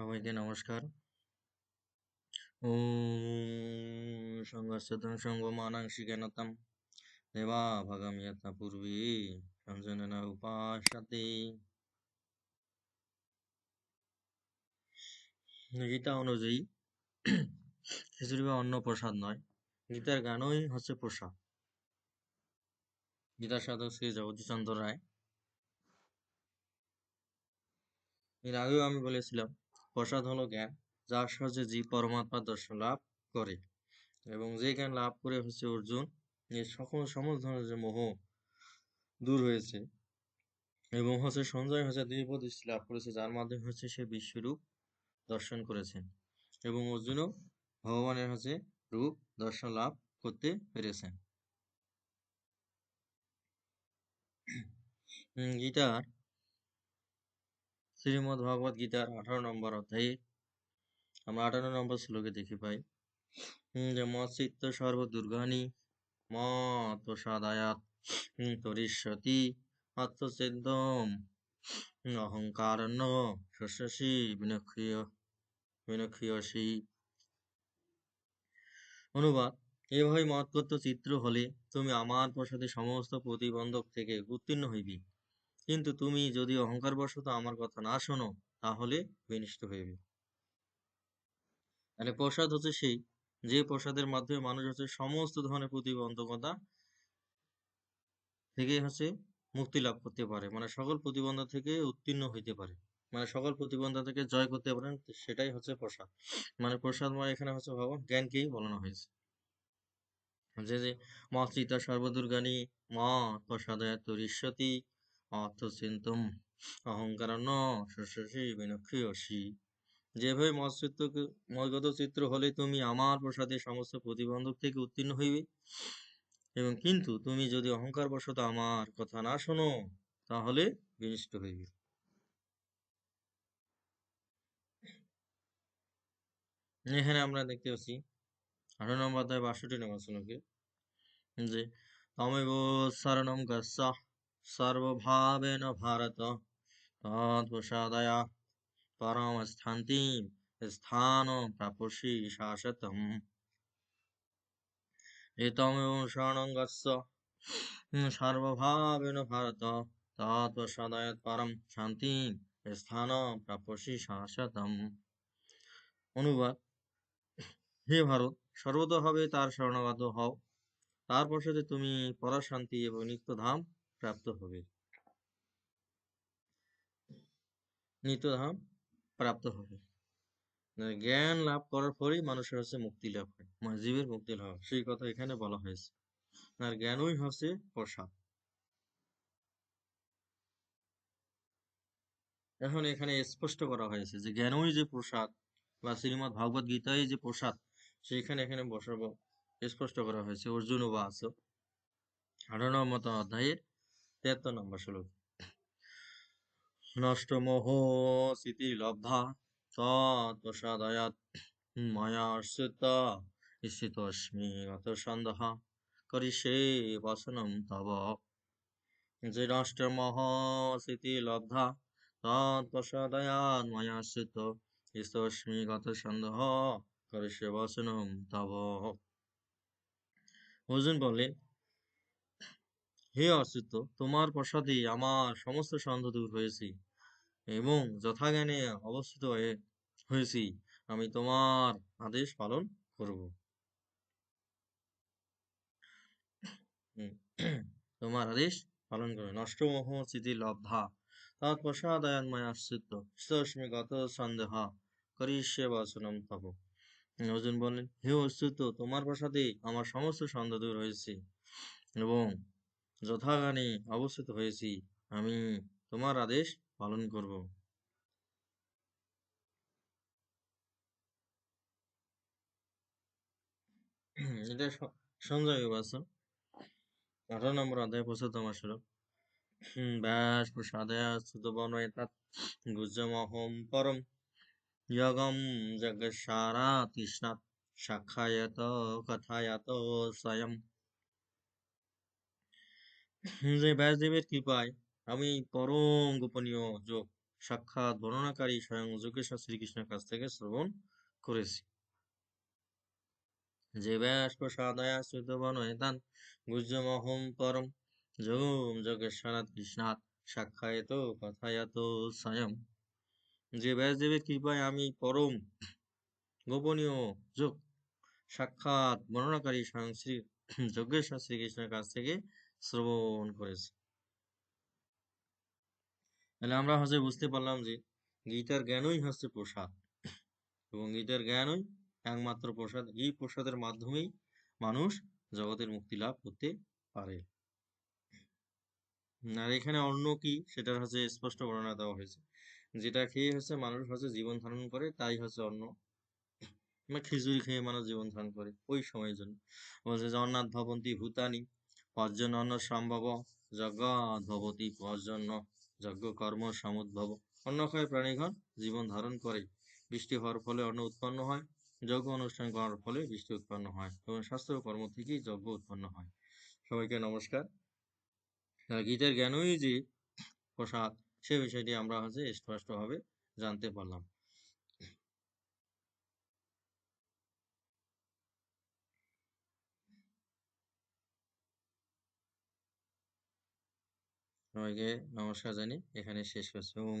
সবাইকে নমস্কার। ওম সংঘর্ষতম সঙ্গমানাং শিজ্ঞানতাম দেবা ভাগামিয়তা পূর্বে সঞ্জননা উপাসতে। গীতা অনুযায়ী খিচুড়ি বা অন্য প্রসাদ নয়, গীতার গানই হচ্ছে প্রসাদ। গীতার সাধক শ্রী জগদীশচন্দ্র রায়। এর আগেও আমি বলেছিলাম প্রসাদ হলো জ্ঞান যার সাহায্যে জীব পরমাত্মার দর্শন লাভ করে এবং যে জ্ঞান লাভ করে হচ্ছে অর্জুন যে সকল সমস্ত ধরনের যে মোহ দূর হয়েছে এবং হচ্ছে সঞ্জয় হচ্ছে দৃঢ়প্রতিষ্ঠি লাভ করেছে, যার মাধ্যমে হচ্ছে সে বিশ্বরূপ দর্শন করেছেন এবং অর্জুনও ভগবানের হচ্ছে রূপ দর্শন লাভ করতে পেরেছেন গীতার শ্রীমদ ভগবত গীতার আঠারো নম্বর অধ্যায়ে। আমরা আঠারো নম্বর শ্লোকে দেখি পাই যে মৎসিত্ত সর্বদুর্গানি মত সাদায়াত তরিষ্যতি আত্মসিদ্ধম অহংকারণ্য শস্যসি বিনক্ষীয়, বিনক্ষীয়সি। অনুবাদ, এভাবে মতগত চিত্র হলে তুমি আমার প্রসাদে সমস্ত প্রতিবন্ধক থেকে উত্তীর্ণ হইবি। কিন্তু তুমি যদি অহংকার বশত আমার কথা না শোনো, তাহলে বিনিষ্ট হইবে। তাহলে প্রসাদ হচ্ছে সেই, যে প্রসাদের মাধ্যমে মানুষ হচ্ছে সমস্ত ধরনের প্রতিবন্ধকতা থেকে হচ্ছে মুক্তি লাভ করতে পারে। মানে সকল প্রতিবন্ধক থেকে উত্তীর্ণ হইতে পারে। মানে সকল প্রতিবন্ধক থেকে জয় করতে পারেন, সেটাই হচ্ছে প্রসাদ। মানে প্রসাদ মানে এখানে হচ্ছে ভগবান জ্ঞানকেই বলানো হয়েছে। যে যে মা সীতা সর্বদুর্গানী মা প্রসাদয় তরিষ্যতি অর্থচিন্তম অহংকারণ শস্যসী বিনক্ষীয়সী যেভাবে মৎচিত্রকে মগত চিত্র হলে তুমি আমার প্রসাদে সমস্ত প্রতিবন্ধক থেকে উত্তীর্ণ হইবে। এবং কিন্তু তুমি যদি অহংকার বশত আমার কথা না শোনো, তাহলে বিনিষ্ট হইবে। এখানে আমরা দেখতে পাচ্ছি, আঠারো নম্বর অধ্যায় বাষট্টি নম্বর শ্লোকে যে তমেব শরণম গচ্ছা সর্বভাবেন ভারত তৎপ্রসাদয়া পরম স্থান্তি স্থান প্রাপসি শাশ্বতম এতমেব সর্বভাবেন ভারত তৎপ্রসাদয়াৎ পরম শান্তি স্থান প্রাপসি শাশ্বতম অনুবাদ হে ভারত সর্বতভাবে তার শরণাগত হও তারপর সাথে তুমি পরাশান্তি এবং নিত্যধাম প্রাপ্ত হবে। নিত্যধাম প্রাপ্ত হবে। মানে জ্ঞান লাভ করার পরেই মানুষের হচ্ছে মুক্তি লাভ হয়। মানে জীবের মুক্তি লাভ সেই কথা এখানে বলা হয়েছে। আর জ্ঞানই হচ্ছে প্রসাদ। এখন এখানে স্পষ্ট করা হয়েছে যে জ্ঞানই যে প্রসাদ বা শ্রীমদ ভাগবত গীতায় যে প্রসাদ, সেইখানে এখানে বসাবো স্পষ্ট করা হয়েছে। অর্জুন বা আস আঠারো নম্বর অধ্যায়ের তেহাত্তর নম্বর শ্লোক। নষ্ট মোহ স্মৃতি লব্ধা তৎপ্রসাদয়াত মায়া আশ্রিত স্থিতস্মি গত সন্দেহ করিষে বসনম তব। যে নষ্ট মোহ স্মৃতি লব্ধা তৎপ্রসাদয়াত মায়া আশ্রিত স্থিতস্মি গত সন্দেহ করিষে বসনম তব। অর্জুন বললেন হে অস্তিত্ব তোমার প্রসাদে আমার সমস্ত সন্দেহ দূর হয়েছে এবং যথাজ্ঞানে অবস্থিত হয়ে, হয়েছি। আমি তোমার আদেশ পালন করব। তোমার আদেশ পালন করবে নষ্ট মোহ চিতি লব্ধা। গত সন্দেহ। করিষ্যে বাসনম তব। অর্জুন বললেন, হে অস্তিত্ব তোমার প্রসাদে আমার সমস্ত সন্দেহ দূর হয়েছে এবং যথাগানে অবস্থিত হয়েছি। আমি তোমার আদেশ পালন করব। এটা সঞ্জয় বাসন আঠারো নম্বর অধ্যায় পঁচাত্তম শ্লোক ব্যাস প্রসাদয়া সুতবনয় তাৎ গুজমহম পরম যগম জগসারা তৃষ্ণাৎ সাক্ষায়ত কথায়ত স্বয়ং। যে ব্যাসদেবের কৃপায় আমি পরম গোপনীয় যোগ সাক্ষাৎ বর্ণনাকারী স্বয়ং যোগেশ্বর শ্রীকৃষ্ণের কাছ থেকে শ্রবণ করেছি। যে ব্যাস প্রসাদয়া শ্রুতবন এতান গুজ্জমহম পরম যোগম যোগেশ্বরাত কৃষ্ণাৎ সাক্ষায়ত কথায়ত স্বয়ং। যে ব্যাসদেবের কৃপায় আমি পরম গোপনীয় যোগ সাক্ষাৎ বর্ণনাকারী স্বয়ং শ্রী যজ্ঞেশ্বর শ্রীকৃষ্ণের কাছ থেকে শ্রবণ করেছে। তাহলে আমরা হচ্ছে বুঝতে পারলাম যে গীতার জ্ঞানই হচ্ছে প্রসাদ। এবং গীতার জ্ঞানই একমাত্র প্রসাদ। এই প্রসাদের মাধ্যমেই মানুষ জগতের মুক্তি লাভ করতে পারে। আর এখানে অন্য কি সেটার হচ্ছে স্পষ্ট বর্ণনা দেওয়া হয়েছে। যেটা খেয়ে হচ্ছে মানুষ হচ্ছে জীবন ধারণ করে, তাই হচ্ছে অন্য খিচুড়ি খেয়ে মানুষ জীবন ধারণ করে, ওই সময়ের জন্য। বলছে জগন্নাথ ভবন্তি ভূতানি পর্জন্য সম্ভব, জগৎ ভবতি পর্জন্য, যজ্ঞ কর্ম সমুদ্ভব। অন্নক্ষয় প্রাণীগণ জীবন ধারণ করে, বৃষ্টি হওয়ার ফলে অন্ন উৎপন্ন হয়, যজ্ঞ অনুষ্ঠান করার ফলে বৃষ্টি উৎপন্ন হয় এবং শাস্ত্র কর্ম থেকেই যজ্ঞ উৎপন্ন হয়। সবাইকে নমস্কার। গীতার জ্ঞানই যে প্রসাদ, সে বিষয়টি আমরা হচ্ছে স্পষ্টভাবে জানতে পারলাম। সবাইকে নমস্কার জানি এখানে শেষ করছি। ওম